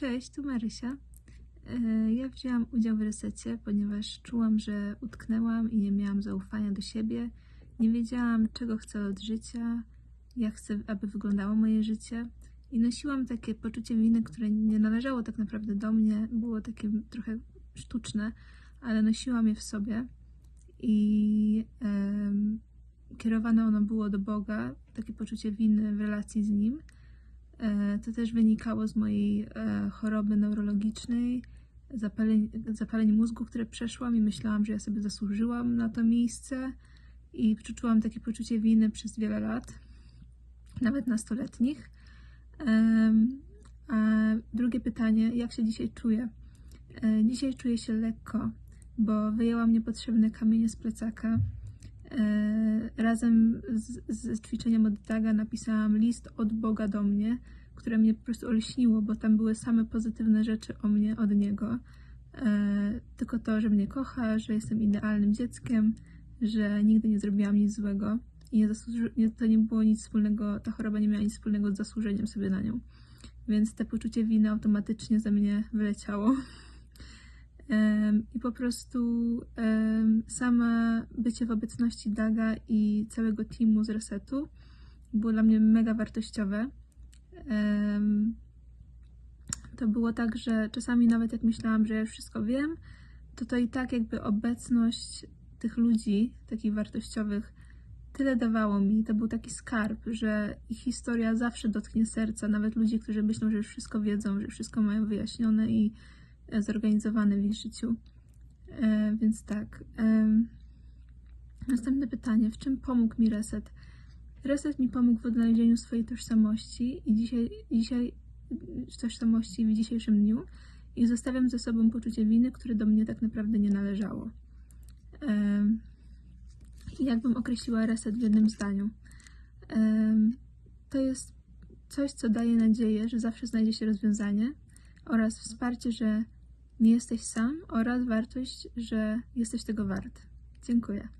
Cześć, tu Marysia. E, Ja wzięłam udział w resecie, ponieważ czułam, że utknęłam i nie miałam zaufania do siebie. Nie wiedziałam, czego chcę od życia, jak chcę, aby wyglądało moje życie. I nosiłam takie poczucie winy, które nie należało tak naprawdę do mnie. Było takie trochę sztuczne, ale nosiłam je w sobie. I em, kierowane ono było do Boga, takie poczucie winy w relacji z Nim. E, To też wynikało z mojej e, choroby neurologicznej, zapaleń, zapaleń mózgu, które przeszłam i myślałam, że ja sobie zasłużyłam na to miejsce i przeczułam takie poczucie winy przez wiele lat, nawet nastoletnich. A drugie pytanie, jak się dzisiaj czuję? E, Dzisiaj czuję się lekko, bo wyjęłam niepotrzebne kamienie z plecaka. Razem z, z ćwiczeniem od Daga napisałam list od Boga do mnie, które mnie po prostu olśniło, bo tam były same pozytywne rzeczy o mnie od Niego. E, Tylko to, że mnie kocha, że jestem idealnym dzieckiem, że nigdy nie zrobiłam nic złego i nie nie, to nie było nic wspólnego, ta choroba nie miała nic wspólnego z zasłużeniem sobie na nią. Więc te poczucie winy automatycznie ze mnie wyleciało. I po prostu sama bycie w obecności Daga i całego teamu z resetu było dla mnie mega wartościowe. To było tak, że czasami nawet jak myślałam, że już wszystko wiem, to to i tak jakby obecność tych ludzi, takich wartościowych, tyle dawało mi. To był taki skarb, że ich historia zawsze dotknie serca, nawet ludzi, którzy myślą, że już wszystko wiedzą, że wszystko mają wyjaśnione i e, zorganizowane w ich życiu. E, więc tak. em, Następne pytanie. W czym pomógł mi reset? Reset mi pomógł w odnalezieniu swojej tożsamości i dzisiaj, dzisiaj tożsamości w dzisiejszym dniu i zostawiam ze sobą poczucie winy, które do mnie tak naprawdę nie należało. Jakbym określiła reset w jednym zdaniu? To jest coś, co daje nadzieję, że zawsze znajdzie się rozwiązanie oraz wsparcie, że nie jesteś sam oraz wartość, że jesteś tego wart. Dziękuję.